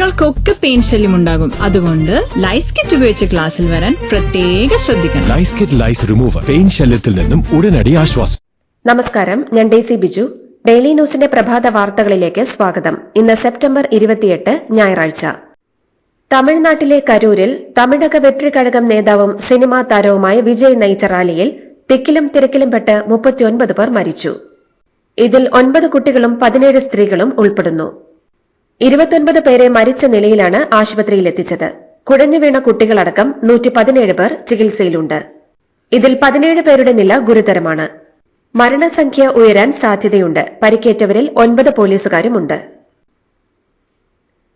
കുട്ടികൾക്കൊക്കെ പെയിൻ ശല്യം ഉണ്ടാകും. അതുകൊണ്ട് ലൈസ് കിറ്റ് ഉപയോഗിച്ച് ക്ലാസ്സിൽ വരാൻ പ്രത്യേക ശ്രദ്ധിക്കണം. Lice kit lice remover pain ശല്യത്തിൽ നിന്നും ഉടനടി ആശ്വാസം. നമസ്കാരം ഞാൻ ഡേസി ബിജു. ഡെയിലി ന്യൂസിന്റെ പ്രഭാത വാർത്തകളിലേക്ക് സ്വാഗതം. ഇന്ന് സെപ്റ്റംബർ ഇരുപത്തിയെട്ട് ഞായറാഴ്ച. തമിഴ്നാട്ടിലെ കരൂരിൽ തമിഴക വെട്ടിക്കഴകം നേതാവും സിനിമാ താരവുമായ വിജയ് നയിച്ച റാലിയിൽ തിക്കിലും തിരക്കിലും പെട്ട് മുപ്പത്തിയൊൻപത് പേർ മരിച്ചു. ഇതിൽ ഒൻപത് കുട്ടികളും പതിനേഴ് സ്ത്രീകളും ഉൾപ്പെടുന്നു. ഇരുപത്തൊൻപത് പേരെ മരിച്ച നിലയിലാണ് ആശുപത്രിയിൽ എത്തിച്ചത്. കുഴഞ്ഞു വീണ കുട്ടികളടക്കം നൂറ്റി പതിനേഴ് പേർ ചികിത്സയിലുണ്ട്. ഇതിൽ പതിനേഴ് പേരുടെ നില ഗുരുതരമാണ്. മരണസംഖ്യ ഉയരാൻ സാധ്യതയുണ്ട്. പരിക്കേറ്റവരിൽ ഒൻപത് പോലീസുകാരുമുണ്ട്.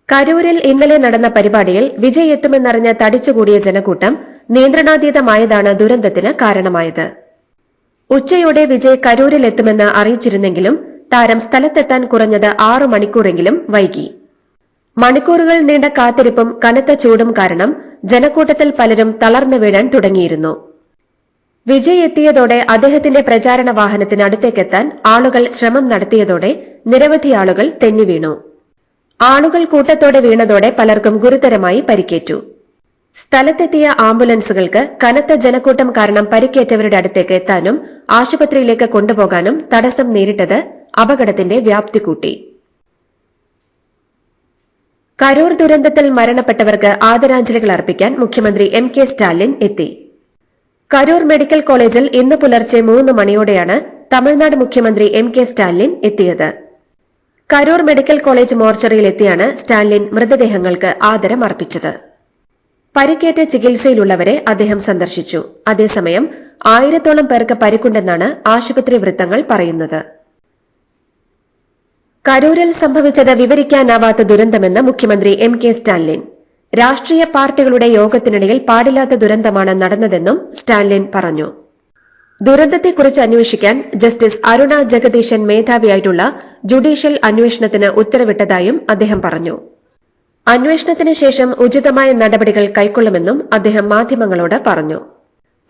കരൂരിൽ ഇന്നലെ നടന്ന പരിപാടിയിൽ വിജയ് എത്തുമെന്നറിഞ്ഞ് തടിച്ചുകൂടിയ ജനക്കൂട്ടം നിയന്ത്രണാതീതമായതാണ് ദുരന്തത്തിന് കാരണമായത്. ഉച്ചയോടെ വിജയ് കരൂരിൽ എത്തുമെന്ന് അറിയിച്ചിരുന്നെങ്കിലും താരം സ്ഥലത്തെത്താൻ കുറഞ്ഞത് ആറു മണിക്കൂറെങ്കിലും വൈകി. മണിക്കൂറുകൾ നീണ്ട കാത്തിരിപ്പും കനത്ത ചൂടും കാരണം ജനക്കൂട്ടത്തിൽ പലരും തളർന്നു വീഴാൻ തുടങ്ങിയിരുന്നു. വിജയ് എത്തിയതോടെ അദ്ദേഹത്തിന്റെ പ്രചാരണ വാഹനത്തിന് അടുത്തേക്കെത്താൻ ആളുകൾ ശ്രമം നടത്തിയതോടെ നിരവധി ആളുകൾ തെന്നി വീണു. ആളുകൾ കൂട്ടത്തോടെ വീണതോടെ പലർക്കും ഗുരുതരമായി പരിക്കേറ്റു. സ്ഥലത്തെത്തിയ ആംബുലൻസുകൾക്ക് കനത്ത ജനക്കൂട്ടം കാരണം പരിക്കേറ്റവരുടെ അടുത്തേക്ക് എത്താനും ആശുപത്രിയിലേക്ക് കൊണ്ടുപോകാനും തടസ്സം നേരിട്ടത് അപകടത്തിന്റെ വ്യാപ്തി കൂട്ടി. കരൂർ ദുരന്തത്തിൽ മരണപ്പെട്ടവർക്ക് ആദരാഞ്ജലികൾ അർപ്പിക്കാൻ മുഖ്യമന്ത്രി എം കെ സ്റ്റാലിൻ എത്തി. കരൂർ മെഡിക്കൽ കോളേജിൽ ഇന്ന് പുലർച്ചെ മൂന്ന് മണിയോടെയാണ് തമിഴ്നാട് മുഖ്യമന്ത്രി എം കെ സ്റ്റാലിൻ എത്തിയത്. കരൂർ മെഡിക്കൽ കോളേജ് മോർച്ചറിയിൽ എത്തിയാണ് സ്റ്റാലിൻ മൃതദേഹങ്ങൾക്ക് ആദരം അർപ്പിച്ചത്. പരിക്കേറ്റ ചികിത്സയിലുള്ളവരെ അദ്ദേഹം സന്ദർശിച്ചു. അതേസമയം ആയിരത്തോളം പേർക്ക് പരിക്കുണ്ടെന്നാണ് ആശുപത്രി വൃത്തങ്ങൾ പറയുന്നത്. കരൂരിൽ സംഭവിച്ചത് വിവരിക്കാനാവാത്ത ദുരന്തമെന്ന് മുഖ്യമന്ത്രി എം കെ സ്റ്റാലിൻ. രാഷ്ട്രീയ പാർട്ടികളുടെ യോഗത്തിനിടയിൽ പാടില്ലാത്ത ദുരന്തമാണ് നടന്നതെന്നും സ്റ്റാലിൻ പറഞ്ഞു. ദുരന്തത്തെക്കുറിച്ച് അന്വേഷിക്കാൻ ജസ്റ്റിസ് അരുണ ജഗദീശൻ മേധാവിയായിട്ടുള്ള ജുഡീഷ്യൽ അന്വേഷണത്തിന് ഉത്തരവിട്ടതായും അദ്ദേഹം പറഞ്ഞു. അന്വേഷണത്തിന് ശേഷം ഉചിതമായ നടപടികൾ കൈക്കൊള്ളുമെന്നും അദ്ദേഹം മാധ്യമങ്ങളോട് പറഞ്ഞു.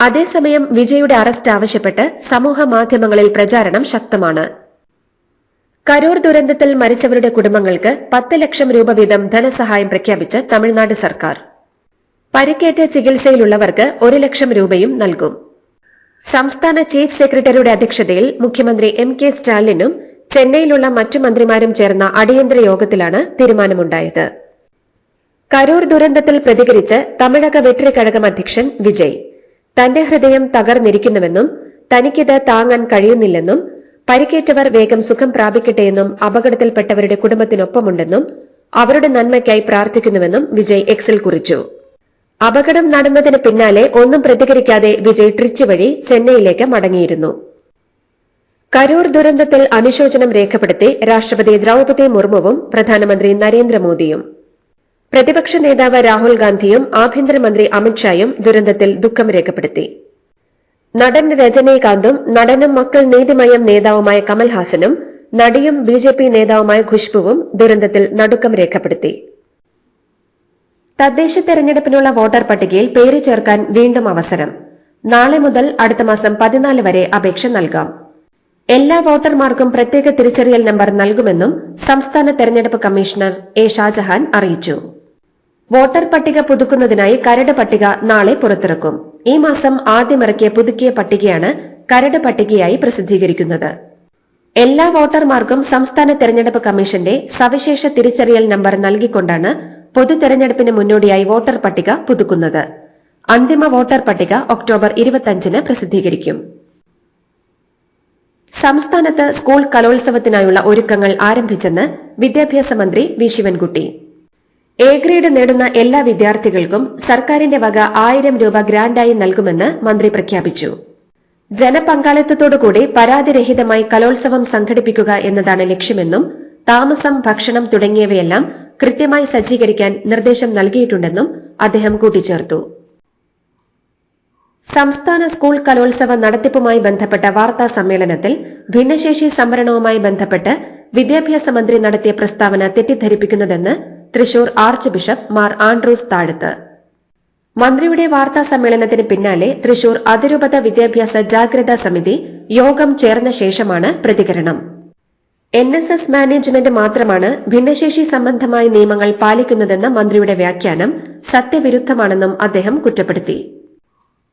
അതേസമയം വിജയുടെ അറസ്റ്റ് ആവശ്യപ്പെട്ട് സമൂഹ മാധ്യമങ്ങളിൽ പ്രചാരണം ശക്തമാണ്. കരൂർ ദുരന്തത്തിൽ മരിച്ചവരുടെ കുടുംബങ്ങൾക്ക് പത്ത് ലക്ഷം രൂപ വീതം ധനസഹായം പ്രഖ്യാപിച്ച് തമിഴ്നാട് സർക്കാർ. പരിക്കേറ്റ ചികിത്സയിലുള്ളവർക്ക് ഒരു ലക്ഷം രൂപയും നൽകും. സംസ്ഥാന ചീഫ് സെക്രട്ടറിയുടെ അധ്യക്ഷതയിൽ മുഖ്യമന്ത്രി എം കെ സ്റ്റാലിനും ചെന്നൈയിലുള്ള മറ്റു മന്ത്രിമാരും ചേർന്ന അടിയന്തര യോഗത്തിലാണ് തീരുമാനമുണ്ടായത്. കരൂർ ദുരന്തത്തിൽ പ്രതികരിച്ച് തമിഴക വെട്ടിക്കഴകം അധ്യക്ഷൻ വിജയ്. തന്റെ ഹൃദയം തകർന്നിരിക്കുന്നുവെന്നും തനിക്കിത് താങ്ങാൻ കഴിയുന്നില്ലെന്നും പരിക്കേറ്റവർ വേഗം സുഖം പ്രാപിക്കട്ടെയെന്നും അപകടത്തിൽപ്പെട്ടവരുടെ കുടുംബത്തിനൊപ്പമുണ്ടെന്നും അവരുടെ നന്മയ്ക്കായി പ്രാർത്ഥിക്കുന്നുവെന്നും വിജയ് എക്സിൽ കുറിച്ചു. അപകടം നടന്നതിന് പിന്നാലെ ഒന്നും പ്രതികരിക്കാതെ വിജയ് ട്രിച്ച് വഴി ചെന്നൈയിലേക്ക് മടങ്ങിയിരുന്നു. കരൂർ ദുരന്തത്തിൽ അനുശോചനം രേഖപ്പെടുത്തി രാഷ്ട്രപതി ദ്രൌപദി മുർമുവും പ്രധാനമന്ത്രി നരേന്ദ്രമോദിയും. പ്രതിപക്ഷ നേതാവ് രാഹുൽ ഗാന്ധിയും ആഭ്യന്തരമന്ത്രി അമിത്ഷായും ദുരന്തത്തിൽ ദുഃഖം രേഖപ്പെടുത്തി. നടൻ രജനീകാന്തും നടനും മക്കൾ നീതിമയം നേതാവുമായ കമൽഹാസനും നടിയും ബി ജെ പി നേതാവുമായ ഖുഷ്ബുവും ദുരന്തത്തിൽ നടുക്കം രേഖപ്പെടുത്തി. തദ്ദേശ തെരഞ്ഞെടുപ്പിനുള്ള വോട്ടർ പട്ടികയിൽ പേര് ചേർക്കാൻ വീണ്ടും അവസരം. നാളെ മുതൽ അടുത്ത മാസം പതിനാല് വരെ അപേക്ഷ നൽകാം. എല്ലാ വോട്ടർമാർക്കും പ്രത്യേക തിരിച്ചറിയൽ നമ്പർ നൽകുമെന്നും സംസ്ഥാന തെരഞ്ഞെടുപ്പ് കമ്മീഷണർ എ ഷാജഹാൻ അറിയിച്ചു. വോട്ടർ പട്ടിക പുതുക്കുന്നതിനായി കരട് പട്ടിക നാളെ പുറത്തിറക്കും. ഈ മാസം ആദ്യമിറക്കിയ പുതുക്കിയ പട്ടികയാണ് കരട് പട്ടികയായി പ്രസിദ്ധീകരിക്കുന്നത്. എല്ലാ വോട്ടർമാർക്കും സംസ്ഥാന തെരഞ്ഞെടുപ്പ് കമ്മീഷന്റെ സവിശേഷ തിരിച്ചറിയൽ നമ്പർ നൽകിക്കൊണ്ടാണ് പൊതു തെരഞ്ഞെടുപ്പിന് മുന്നോടിയായി വോട്ടർ പട്ടിക പുതുക്കുന്നത്. അന്തിമ വോട്ടർ പട്ടിക ഒക്ടോബർ ഇരുപത്തിയഞ്ചിന് പ്രസിദ്ധീകരിക്കും. സംസ്ഥാനത്ത് സ്കൂൾ കലോത്സവത്തിനായുള്ള ഒരുക്കങ്ങൾ ആരംഭിച്ചെന്ന് വിദ്യാഭ്യാസ മന്ത്രി വി. ശിവൻകുട്ടി. എ ഗ്രേഡ് നേടുന്ന എല്ലാ വിദ്യാർത്ഥികൾക്കും സർക്കാരിന്റെ വക ആയിരം രൂപ ഗ്രാന്റായി നൽകുമെന്ന് മന്ത്രി പ്രഖ്യാപിച്ചു. ജനപങ്കാളിത്തത്തോടുകൂടി പരാതിരഹിതമായി കലോത്സവം സംഘടിപ്പിക്കുക എന്നതാണ് ലക്ഷ്യമെന്നും താമസം ഭക്ഷണം തുടങ്ങിയവയെല്ലാം കൃത്യമായി സജ്ജീകരിക്കാൻ നിർദ്ദേശം നൽകിയിട്ടുണ്ടെന്നും അദ്ദേഹം കൂട്ടിച്ചേർത്തു. സംസ്ഥാന സ്കൂൾ കലോത്സവ നടത്തിപ്പുമായി ബന്ധപ്പെട്ട വാർത്താ സമ്മേളനത്തിൽ ഭിന്നശേഷി സംവരണവുമായി ബന്ധപ്പെട്ട് വിദ്യാഭ്യാസ മന്ത്രി നടത്തിയ പ്രസ്താവന തെറ്റിദ്ധരിപ്പിക്കുന്നതെന്ന് Thrissur archbishop Mar Andrews Thazhath. മന്ത്രിയുടെ വാർത്താ സമ്മേളനത്തിന് പിന്നാലെ തൃശൂർ അതിരൂപത വിദ്യാഭ്യാസ ജാഗ്രതാ സമിതി യോഗം ചേർന്ന ശേഷമാണ് പ്രതികരണം. എൻ എസ് എസ് മാനേജ്മെന്റ് മാത്രമാണ് ഭിന്നശേഷി സംബന്ധമായ നിയമങ്ങൾ പാലിക്കുന്നതെന്ന മന്ത്രിയുടെ വ്യാഖ്യാനം സത്യവിരുദ്ധമാണെന്നും അദ്ദേഹം കുറ്റപ്പെടുത്തി.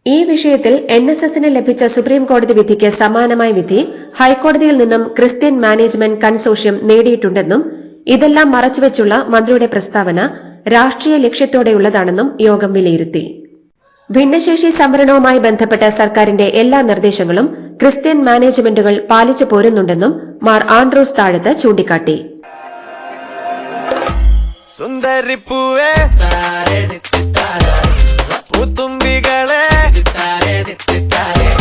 ഈ വിഷയത്തിൽ എൻ എസ് എസിന് ലഭിച്ച സുപ്രീംകോടതി വിധിക്ക് സമാനമായ വിധി ഹൈക്കോടതിയിൽ നിന്നും ക്രിസ്ത്യൻ മാനേജ്മെന്റ് കൺസോഷ്യം നേടിയിട്ടുണ്ടെന്നും ഇതെല്ലാം മറച്ചുവെച്ചുള്ള മന്ത്രിയുടെ പ്രസ്താവന രാഷ്ട്രീയ ലക്ഷ്യത്തോടെയുള്ളതാണെന്നും യോഗം വിലയിരുത്തി ഭിന്നശേഷി സംവരണവുമായി ബന്ധപ്പെട്ട സർക്കാരിന്റെ എല്ലാ നിർദ്ദേശങ്ങളും ക്രിസ്ത്യൻ മാനേജ്മെന്റുകൾ പാലിച്ചു പോരുന്നുണ്ടെന്നും മാർ ആൻഡ്രൂസ് താഴത്ത് ചൂണ്ടിക്കാട്ടി സുന്ദരിപ്പൂവേ പൂത്തുമ്പികളെ തകതിത്തിത്താരോ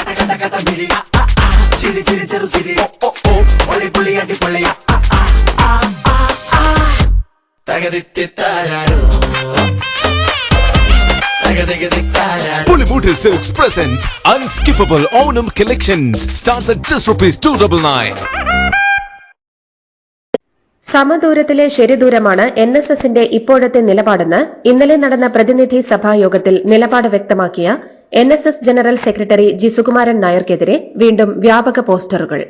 തകതികതിത്താരോ Pulimutil Silks presents Unskippable Onam Collections starts at just rupees 299. സമദൂരത്തിലെ ശരിദൂരമാണ് എൻ എസ് എസിന്റെ ഇപ്പോഴത്തെ നിലപാടെന്ന് ഇന്നലെ നടന്ന പ്രതിനിധി സഭാ യോഗത്തിൽ നിലപാട് വ്യക്തമാക്കിയ N S S general secretary G Sukumaran നായർക്കെതിരെ വീണ്ടും വ്യാപക പോസ്റ്ററുകൾ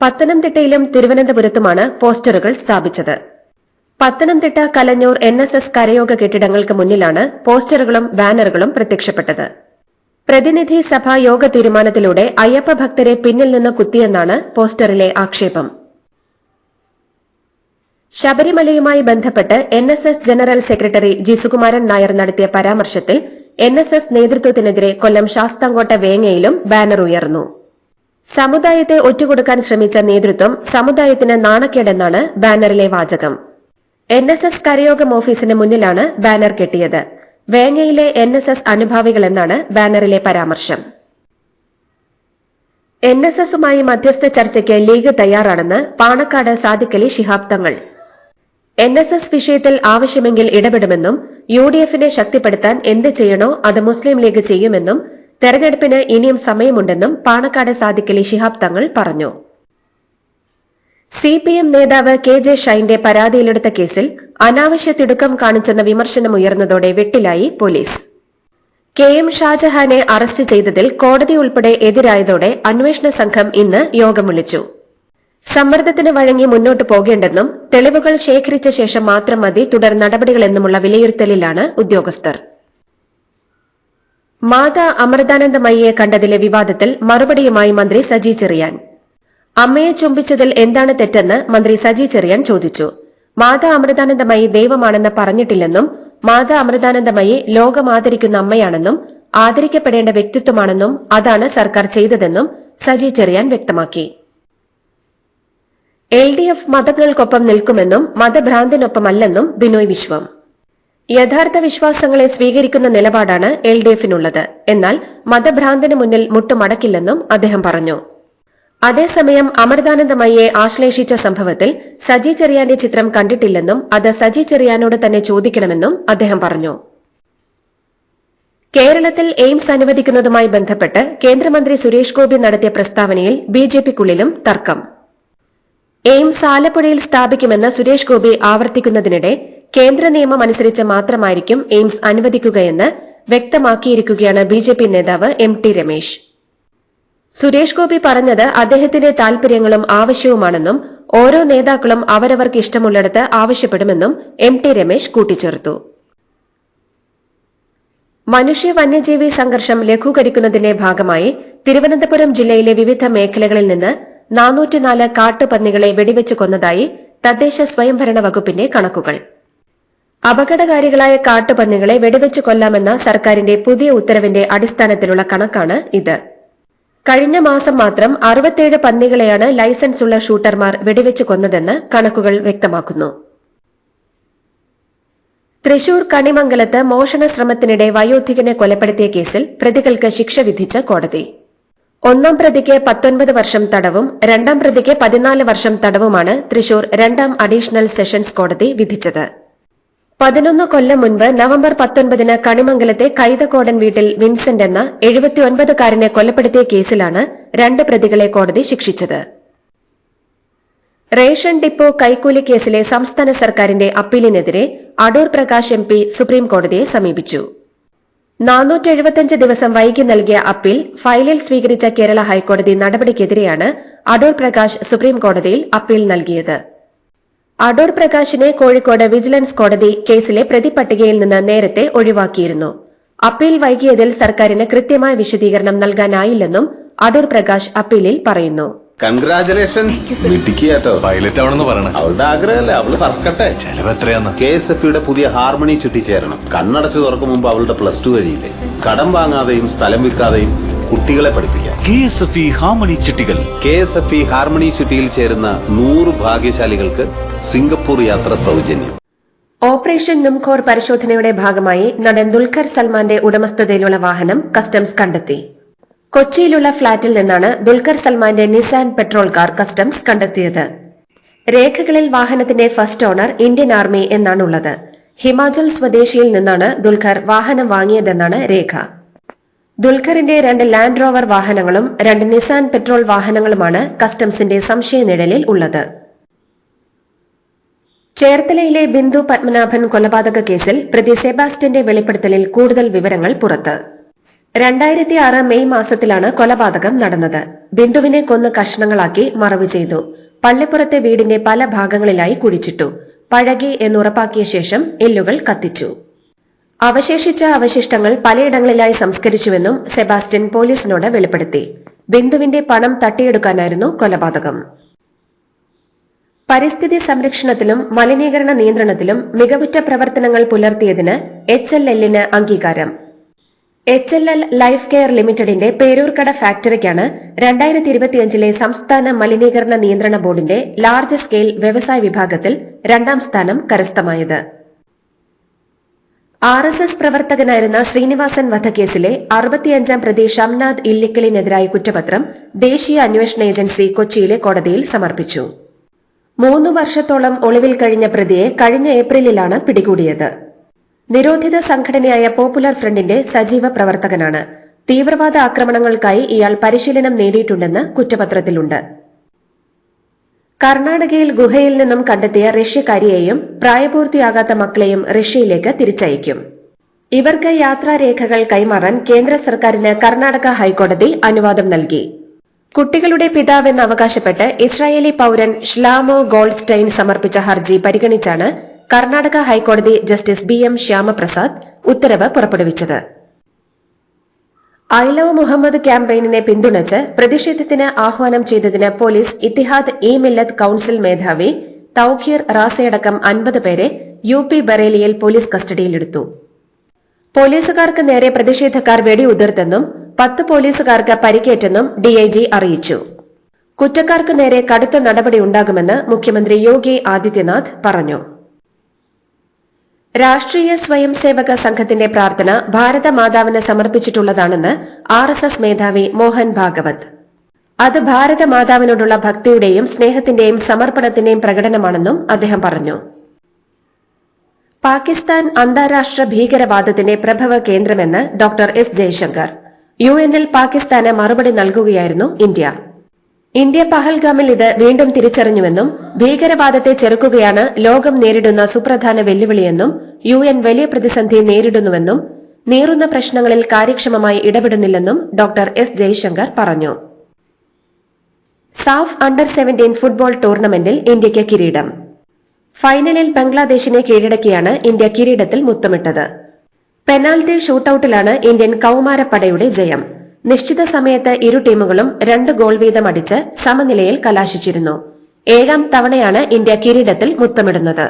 പത്തനംതിട്ടയിലും തിരുവനന്തപുരത്തുമാണ് പോസ്റ്ററുകൾ സ്ഥാപിച്ചത് Pathanamthitta Kalanjoor N S S കരയോഗ കെട്ടിടങ്ങൾക്ക് മുന്നിലാണ് പോസ്റ്ററുകളും ബാനറുകളും പ്രത്യക്ഷപ്പെട്ടത്. പ്രതിനിധി സഭാ യോഗ തീരുമാനത്തിലൂടെ അയ്യപ്പ ഭക്തരെ പിന്നിൽ നിന്ന് കുത്തിയെന്നാണ് പോസ്റ്ററിലെ ആക്ഷേപം. ശബരിമലയുമായി ബന്ധപ്പെട്ട് N S S general secretary G Sukumaran Nair നടത്തിയ പരാമർശത്തിൽ എൻ എസ് എസ് നേതൃത്വത്തിനെതിരെ കൊല്ലം ശാസ്താംകോട്ട വേങ്ങയിലും ബാനർ ഉയർന്നു. സമുദായത്തെ ഒറ്റുകൊടുക്കാൻ ശ്രമിച്ച നേതൃത്വം സമുദായത്തിന് നാണക്കേടെന്നാണ് ബാനറിലെ വാചകം. എൻ എസ് എസ് കരയോഗം ഓഫീസിന് മുന്നിലാണ് ബാനർ കെട്ടിയത്. വേങ്ങയിലെ എൻ എസ് എസ് അനുഭാവികൾ എന്നാണ് ബാനറിലെ പരാമർശം. എൻ എസ് എസുമായി മധ്യസ്ഥ ചർച്ചയ്ക്ക് ലീഗ് തയ്യാറാണെന്ന് പാണക്കാട് സാദിക്കലി ശിഹാബ് തങ്ങൾ. എൻ എസ് എസ് വിഷയത്തിൽ ആവശ്യമെങ്കിൽ ഇടപെടുമെന്നും യു ഡി എഫിനെ ശക്തിപ്പെടുത്താൻ എന്ത് ചെയ്യണോ അത് മുസ്ലിം ലീഗ് ചെയ്യുമെന്നും തെരഞ്ഞെടുപ്പിന് ഇനിയും സമയമുണ്ടെന്നും പാണക്കാട് സാദിക്കലി ശിഹാബ് തങ്ങൾ പറഞ്ഞു. സി പി എം നേതാവ് കെ ജെ ഷൈന്റെ പരാതിയിലെടുത്ത കേസിൽ അനാവശ്യ തിടുക്കം കാണിച്ചെന്ന വിമർശനമുയർന്നതോടെ വെട്ടിലായി പോലീസ്. കെ എം ഷാജഹാനെ അറസ്റ്റ് ചെയ്തതിൽ കോടതി ഉൾപ്പെടെ എതിരായതോടെ അന്വേഷണ സംഘം ഇന്ന് യോഗം വിളിച്ചു. സമ്മർദ്ദത്തിന് വഴങ്ങി മുന്നോട്ട് പോകേണ്ടെന്നും തെളിവുകൾ ശേഖരിച്ച ശേഷം മാത്രം മതി തുടർ നടപടികളെന്നുമുള്ള വിലയിരുത്തലിലാണ് ഉദ്യോഗസ്ഥർ. മാതാ അമൃതാനന്ദമയ്യെ കണ്ടതിലെ വിവാദത്തിൽ മറുപടിയുമായി മന്ത്രി സജി ചെറിയാൻ. അമ്മയെ ചുംബിച്ചതിൽ എന്താണ് തെറ്റെന്ന് മന്ത്രി സജി ചെറിയാൻ ചോദിച്ചു. മാതാ അമൃതാനന്ദമയി ദൈവമാണെന്ന് പറഞ്ഞിട്ടില്ലെന്നും മാതാ അമൃതാനന്ദമയി ലോകം ആദരിക്കുന്ന അമ്മയാണെന്നും ആദരിക്കപ്പെടേണ്ട വ്യക്തിത്വമാണെന്നും അതാണ് സർക്കാർ ചെയ്തതെന്നും സജി ചെറിയാൻ വ്യക്തമാക്കി. എൽ ഡി എഫ് മതങ്ങൾക്കൊപ്പം നിൽക്കുമെന്നും മതഭ്രാന്തിനൊപ്പമല്ലെന്നും ബിനോയ് വിശ്വം. യഥാർത്ഥ വിശ്വാസങ്ങളെ സ്വീകരിക്കുന്ന നിലപാടാണ് എൽ ഡി എഫിനുള്ളത് എന്നാൽ മതഭ്രാന്തിന് മുന്നിൽ മുട്ടുമടക്കില്ലെന്നും അദ്ദേഹം പറഞ്ഞു. അതേസമയം അമൃതാനന്ദമയ്യെ ആശ്ലേഷിച്ച സംഭവത്തിൽ സജി ചെറിയാന്റെ ചിത്രം കണ്ടിട്ടില്ലെന്നും അത് സജി ചെറിയാനോട് തന്നെ ചോദിക്കണമെന്നും അദ്ദേഹം പറഞ്ഞു. കേരളത്തിൽ എയിംസ് അനുവദിക്കുന്നതുമായി ബന്ധപ്പെട്ട് കേന്ദ്രമന്ത്രി സുരേഷ് ഗോപി നടത്തിയ പ്രസ്താവനയിൽ ബിജെപിക്കുള്ളിലും തർക്കം. എയിംസ് ആലപ്പുഴയിൽ സ്ഥാപിക്കുമെന്ന് സുരേഷ് ഗോപി ആവർത്തിക്കുന്നതിനിടെ കേന്ദ്ര നിയമം അനുസരിച്ച് മാത്രമായിരിക്കും എയിംസ് അനുവദിക്കുകയെന്ന് വ്യക്തമാക്കിയിരിക്കുകയാണ് ബിജെപി നേതാവ് എം ടി രമേശ്. സുരേഷ് ഗോപി പറഞ്ഞത് അദ്ദേഹത്തിന്റെ താൽപര്യങ്ങളും ആവശ്യവുമാണെന്നും ഓരോ നേതാക്കളും അവരവർക്ക് ഇഷ്ടമുള്ളിടത്ത് ആവശ്യപ്പെടുമെന്നും എം ടി രമേശ് കൂട്ടിച്ചേർത്തു. മനുഷ്യ വന്യജീവി സംഘർഷം ലഘൂകരിക്കുന്നതിന്റെ ഭാഗമായി തിരുവനന്തപുരം ജില്ലയിലെ വിവിധ മേഖലകളിൽ നിന്ന് നാനൂറ്റിനാല് കാട്ടുപന്നികളെ വെടിവെച്ച് കൊന്നതായി തദ്ദേശ സ്വയംഭരണ വകുപ്പിന്റെ കണക്കുകൾ. അപകടകാരികളായ കാട്ടുപന്നികളെ വെടിവെച്ച് കൊല്ലാമെന്ന സർക്കാരിന്റെ പുതിയ ഉത്തരവിന്റെ അടിസ്ഥാനത്തിലുള്ള കണക്കാണ് ഇത്. കഴിഞ്ഞ മാസം മാത്രം അറുപത്തേഴ് പന്നികളെയാണ് ലൈസൻസ് ഉള്ള ഷൂട്ടർമാർ വെടിവെച്ച് കൊന്നതെന്ന് കണക്കുകൾ വ്യക്തമാക്കുന്നു. തൃശൂർ കണിമംഗലത്ത് മോഷണ ശ്രമത്തിനിടെ വയോധികനെ കൊലപ്പെടുത്തിയ കേസിൽ പ്രതികൾക്ക് ശിക്ഷ വിധിച്ച കോടതി. ഒന്നാം പ്രതിക്ക് പത്തൊൻപത് വർഷം തടവും രണ്ടാം പ്രതിക്ക് പതിനാല് വർഷം തടവുമാണ് തൃശൂർ രണ്ടാം അഡീഷണൽ സെഷൻസ് കോടതി വിധിച്ചത്. പതിനൊന്ന് കൊല്ലം മുൻപ് നവംബർ പത്തൊൻപതിന് കണിമംഗലത്തെ കൈതക്കോടൻ വീട്ടിൽ വിൻസെന്റ് എന്ന എഴുപത്തിയൊൻപതുകാരനെ കൊലപ്പെടുത്തിയ കേസിലാണ് രണ്ട് പ്രതികളെ കോടതി ശിക്ഷിച്ചത്. റേഷൻ ഡിപ്പോ കൈക്കൂലി കേസിലെ സംസ്ഥാന സർക്കാരിന്റെ അപ്പീലിനെതിരെ അടൂർ പ്രകാശ് എം പി സുപ്രീംകോടതിയെ സമീപിച്ചു. നാനൂറ്റി എഴുപത്തിയഞ്ച് ദിവസം വൈകി നൽകിയ അപ്പീൽ ഫയലിൽ സ്വീകരിച്ച കേരള ഹൈക്കോടതി നടപടിക്കെതിരെയാണ് അടൂർ പ്രകാശ് സുപ്രീംകോടതിയിൽ അപ്പീൽ നൽകിയത്. അടൂർ പ്രകാശിനെ കോഴിക്കോട് വിജിലൻസ് കോടതി കേസിലെ പ്രതിപട്ടികയിൽ നിന്ന് നേരത്തെ ഒഴിവാക്കിയിരുന്നു. അപ്പീൽ വൈകിയതിൽ സർക്കാരിന് കൃത്യമായ വിശദീകരണം നൽകാനായില്ലെന്നും അടൂർ പ്രകാശ് അപ്പീലിൽ പറയുന്നു. കൺഗ്രാചുലേഷൻസ് പൈലറ്റ് ആവണമെന്ന് പറയണം. അവളുടെ ആഗ്രഹമല്ലേ? അവൾ പറക്കട്ടെ ചെലവ് എത്രയാന്ന്? കെ എസ് എഫ് യുടെ പുതിയ ഹാർമണി ചുറ്റിച്ചേരണം. കണ്ണടച്ചു തുറക്കും മുമ്പ് അവളുടെ പ്ലസ് ടു കഴിയില്ലേ? കടം വാങ്ങാതെയും സ്ഥലം വിൽക്കാതെയും കുട്ടികളെ പഠിപ്പിക്കാം. K S F E harmony ചിട്ടികൾ K S F E harmony ചിട്ടിയിൽ ചേരുന്ന നൂറ് ഭാഗ്യശാലികൾക്ക് സിംഗപ്പൂർ യാത്ര സൗജന്യം. ഓപ്പറേഷൻ നുംഖോർ പരിശോധനയുടെ ഭാഗമായി നടൻ ദുൽഖർ സൽമാന്റെ ഉടമസ്ഥതയിലുള്ള വാഹനം കസ്റ്റംസ് കണ്ടെത്തി. കൊച്ചിയിലുള്ള ഫ്ളാറ്റിൽ നിന്നാണ് ദുൽഖർ സൽമാന്റെ നിസാൻ പെട്രോൾ കാർ കസ്റ്റംസ് കണ്ടെത്തിയത്. രേഖകളിൽ വാഹനത്തിന്റെ ഫസ്റ്റ് ഓണർ ഇന്ത്യൻ ആർമി എന്നാണുള്ളത്. ഹിമാചൽ സ്വദേശിയിൽ നിന്നാണ് ദുൽഖർ വാഹനം വാങ്ങിയതെന്നാണ് രേഖ. ദുൽഖറിന്റെ രണ്ട് ലാൻഡ് റോവർ വാഹനങ്ങളും രണ്ട് നിസാൻ പെട്രോൾ വാഹനങ്ങളുമാണ് കസ്റ്റംസിന്റെ സംശയനിഴലിൽ ഉള്ളത്. ചേർത്തലയിലെ ബിന്ദു പത്മനാഭൻ കൊലപാതക കേസിൽ പ്രതി സെബാസ്റ്റ്യന്റെ വെളിപ്പെടുത്തലിൽ കൂടുതൽ വിവരങ്ങൾ പുറത്ത്. രണ്ടായിരത്തി ആറ് മെയ് മാസത്തിലാണ് കൊലപാതകം നടന്നത്. ബിന്ദുവിനെ കൊന്ന് കഷ്ണങ്ങളാക്കി മറവ് ചെയ്തു. പള്ളിപ്പുറത്തെ വീടിന്റെ പല ഭാഗങ്ങളിലായി കുഴിച്ചിട്ടു. പഴകി എന്നുറപ്പാക്കിയ ശേഷം എല്ലുകൾ കത്തിച്ചു. അവശേഷിച്ച അവശിഷ്ടങ്ങൾ പലയിടങ്ങളിലായി സംസ്കരിച്ചുവെന്നും സെബാസ്റ്റ്യൻ പോലീസിനോട് വെളിപ്പെടുത്തി. ബിന്ദുവിന്റെ പണം തട്ടിയെടുക്കാനായിരുന്നു കൊലപാതകം. പരിസ്ഥിതി സംരക്ഷണത്തിലും മലിനീകരണ നിയന്ത്രണത്തിലും മികവുറ്റ പ്രവർത്തനങ്ങൾ പുലർത്തിയതിന് എച്ച് എൽ എല്ലിന് അംഗീകാരം. H L L life care ലിമിറ്റഡിന്റെ പേരൂർക്കട ഫാക്ടറിക്കാണ് രണ്ടായിരത്തി ഇരുപത്തിയഞ്ചിലെ സംസ്ഥാന മലിനീകരണ നിയന്ത്രണ ബോർഡിന്റെ ലാർജ് സ്കെയിൽ വ്യവസായ വിഭാഗത്തിൽ രണ്ടാം സ്ഥാനം കരസ്ഥമായത്. ആർ എസ് എസ് പ്രവർത്തകനായിരുന്ന ശ്രീനിവാസൻ വധക്കേസിലെ അറുപത്തിയഞ്ചാം പ്രതി ഷംനാഥ് ഇല്ലിക്കലിനെതിരായ കുറ്റപത്രം ദേശീയ അന്വേഷണ ഏജൻസി കൊച്ചിയിലെ കോടതിയിൽ സമർപ്പിച്ചു. മൂന്ന് വർഷത്തോളം ഒളിവിൽ കഴിഞ്ഞ പ്രതിയെ കഴിഞ്ഞ ഏപ്രിലിലാണ് പിടികൂടിയത്. നിരോധിത സംഘടനയായ പോപ്പുലർ ഫ്രണ്ടിന്റെ സജീവ പ്രവർത്തകനാണ്. തീവ്രവാദ ആക്രമണങ്ങൾക്കായി ഇയാൾ പരിശീലനം നേടിയിട്ടുണ്ടെന്ന് കുറ്റപത്രത്തിലുണ്ട്. കർണാടകയിൽ ഗുഹയിൽ നിന്നും കണ്ടെത്തിയ റഷ്യക്കാരിയെയും പ്രായപൂർത്തിയാകാത്ത മക്കളെയും റഷ്യയിലേക്ക് തിരിച്ചയക്കും. ഇവർക്ക് യാത്രാരേഖകൾ കൈമാറാൻ കേന്ദ്ര സർക്കാരിന് കർണാടക ഹൈക്കോടതി അനുവാദം നൽകി. കുട്ടികളുടെ പിതാവെന്ന് അവകാശപ്പെട്ട് ഇസ്രായേലി പൌരൻ ഷ്ലാമോ ഗോൾഡ്സ്റ്റൈൻ സമർപ്പിച്ച ഹർജി പരിഗണിച്ചാണ് കർണാടക ഹൈക്കോടതി ജസ്റ്റിസ് ബി എം ശ്യാമപ്രസാദ് ഉത്തരവ് പുറപ്പെടുവിച്ചത്. ഐ ലവ് മുഹമ്മദ് ക്യാമ്പയിനിനെ പിന്തുണച്ച് പ്രതിഷേധത്തിന് ആഹ്വാനം ചെയ്തതിന് പോലീസ് ഇത്തിഹാദ് ഇ മില്ലത്ത് കൌൺസിൽ മേധാവി തൌഖീർ റാസയടക്കം അൻപത് പേരെ യു പി ബറേലിയിൽ പോലീസ് കസ്റ്റഡിയിലെടുത്തു. പോലീസുകാർക്ക് നേരെ പ്രതിഷേധക്കാർ വെടിയുതിർത്തെന്നും പത്ത് പോലീസുകാർക്ക് പരിക്കേറ്റെന്നും ഡിഐജി അറിയിച്ചു. കുറ്റക്കാർക്ക് നേരെ കടുത്ത നടപടിയുണ്ടാകുമെന്ന് മുഖ്യമന്ത്രി യോഗി ആദിത്യനാഥ് പറഞ്ഞു. രാഷ്ട്രീയ സ്വയം സേവക സംഘത്തിന്റെ പ്രാർത്ഥന ഭാരതമാതാവിന് സമർപ്പിച്ചിട്ടുള്ളതാണെന്ന് ആർ എസ് എസ് മേധാവി മോഹൻ ഭാഗവത്. അത് ഭാരതമാതാവിനോടുള്ള ഭക്തിയുടെയും സ്നേഹത്തിന്റെയും സമർപ്പണത്തിന്റെയും പ്രകടനമാണെന്നും അദ്ദേഹം പറഞ്ഞു. പാകിസ്ഥാൻ അന്താരാഷ്ട്ര ഭീകരവാദത്തിന്റെ പ്രഭവ കേന്ദ്രമെന്ന് ഡോക്ടർ എസ് ജയശങ്കർ. യു എന്നിൽ പാകിസ്ഥാന് മറുപടി നൽകുകയായിരുന്നു ഇന്ത്യ. ഇന്ത്യ പഹൽഗാമിൽ ഇത് വീണ്ടും തിരിച്ചറിഞ്ഞുവെന്നും ഭീകരവാദത്തെ ചെറുക്കുകയാണ് ലോകം നേരിടുന്ന സുപ്രധാന വെല്ലുവിളിയെന്നും യു എൻ വലിയ പ്രതിസന്ധി നേരിടുന്നുവെന്നും നീറുന്ന പ്രശ്നങ്ങളിൽ കാര്യക്ഷമമായി ഇടപെടുന്നില്ലെന്നും ഡോക്ടർ എസ് ജയശങ്കർ പറഞ്ഞു. സാഫ് അണ്ടർ സെവന്റീൻ ഫുട്ബോൾ ടൂർണമെന്റിൽ ഇന്ത്യയ്ക്ക് കിരീടം. ഫൈനലിൽ ബംഗ്ലാദേശിനെ കീഴടക്കിയാണ് ഇന്ത്യ കിരീടത്തിൽ മുത്തമിട്ടത്. പെനാൽറ്റി ഷൂട്ടൌട്ടിലാണ് ഇന്ത്യൻ കൌമാരപ്പടയുടെ ജയം. നിശ്ചിത സമയത്ത് ഇരു ടീമുകളും രണ്ട് ഗോൾ വീതം അടിച്ച് സമനിലയിൽ കലാശിച്ചിരുന്നു. ഏഴാം തവണയാണ് ഇന്ത്യ കിരീടത്തിൽ മുത്തമിടുന്നത്.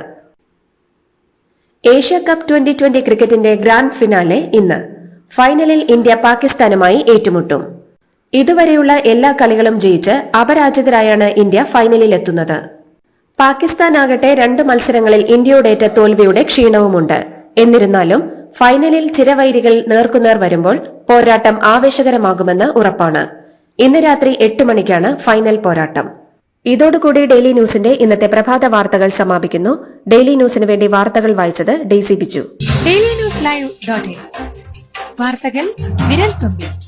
ഏഷ്യ കപ്പ് ട്വന്റി ട്വന്റി ക്രിക്കറ്റിന്റെ ഗ്രാൻഡ് ഫിനാലെ ഇന്ന്. ഫൈനലിൽ ഇന്ത്യ പാകിസ്ഥാനുമായി ഏറ്റുമുട്ടും. ഇതുവരെയുള്ള എല്ലാ കളികളും ജയിച്ച് അപരാജിതരായാണ് ഇന്ത്യ ഫൈനലിൽ എത്തുന്നത് പാകിസ്ഥാനാകട്ടെ രണ്ട് മത്സരങ്ങളിൽ ഇന്ത്യയുടേറ്റ തോൽവിയുടെ ക്ഷീണവുമുണ്ട്. എന്നിരുന്നാലും ഫൈനലിൽ ചിരവൈരികൾ നേർക്കുനേർ വരുമ്പോൾ പോരാട്ടം ആവേശകരമാകുമെന്ന് ഉറപ്പാണ്. ഇന്ന് രാത്രി എട്ട് മണിക്കാണ് ഫൈനൽ പോരാട്ടം. ഇതോടുകൂടി ഡെയിലി ന്യൂസിന്റെ ഇന്നത്തെ പ്രഭാത വാർത്തകൾ സമാപിക്കുന്നു. ഡെയിലി ന്യൂസിന് വേണ്ടി വാർത്തകൾ വായിച്ചത് Daisy Biju. Daily News Live വാർത്തകൾ വിരൽ തുമ്പിൽ.